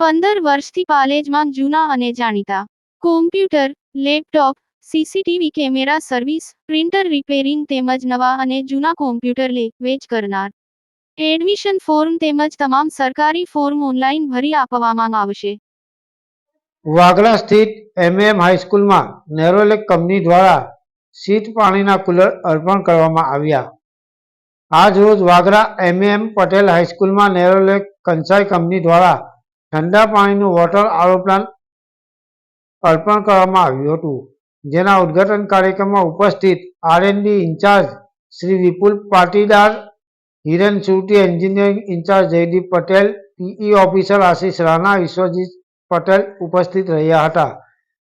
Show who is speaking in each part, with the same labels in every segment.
Speaker 1: પંદર વર્ષથી પાલેજમાં જૂના અને જાણીતા. Computer laptop CCTV camera service printer repairing તેમજ નવા અને જૂના કોમ્પ્યુટર લે, વેચ કરનાર. એડમિશન ફોર્મ તેમજ તમામ સરકારી ફોર્મ ઓનલાઈન ભરી આપવામાં આવશે.
Speaker 2: વાગડા સ્થિત એમએમ હાઈસ્કૂલમાં નેરોલેક કંપની દ્વારા શીત પાણીના કુલર અર્પણ કરવામાં આવ્યા. આજ રોજ વાગરા એમએમ પટેલ હાઈસ્કૂલમાં નેરોલેક કંસાઈ કંપની દ્વારા ઠંડા પાણીનું વોટર આરો અર્પણ કરવામાં આવ્યું હતું. જેના ઉદ્ઘાટન કાર્યક્રમમાં ઉપસ્થિત R and D in charge Shri Vipul Patidar, Hiren Surti engineering in charge Jaydeep Patel P E officer Ashish Rana, Vishwajit Patel ઉપસ્થિત રહ્યા હતા.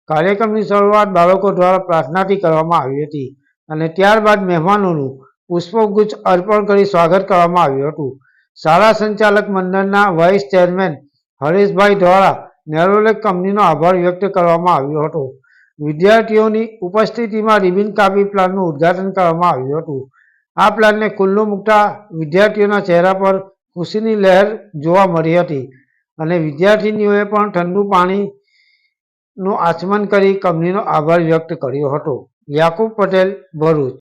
Speaker 2: કાર્યક્રમની શરૂઆત બાળકો દ્વારા પ્રાર્થનાથી કરવામાં આવી હતી અને ત્યારબાદ મહેમાનોનું પુષ્પગુચ્છ અર્પણ કરી સ્વાગત કરવામાં આવ્યું હતું. શાળા સંચાલક મંડળના વાઇસ ચેરમેન હરેશભાઈ દ્વારા નેરોલેક કંપનીનો આભાર વ્યક્ત કરવામાં આવ્યો હતો. વિદ્યાર્થીઓની ઉપસ્થિતિમાં રિબિન કાપી પ્લાનનું ઉદ્ઘાટન કરવામાં આવ્યું હતું. આ પ્લાનને ખુલ્લું મૂકતા વિદ્યાર્થીઓના ચહેરા પર ખુશીની લહેર જોવા મળી હતી અને વિદ્યાર્થીનીઓએ પણ ઠંડુ પાણીનું આચમન કરી કંપનીનો આભાર વ્યક્ત કર્યો હતો. યાકુબ પટેલ, ભરૂચ.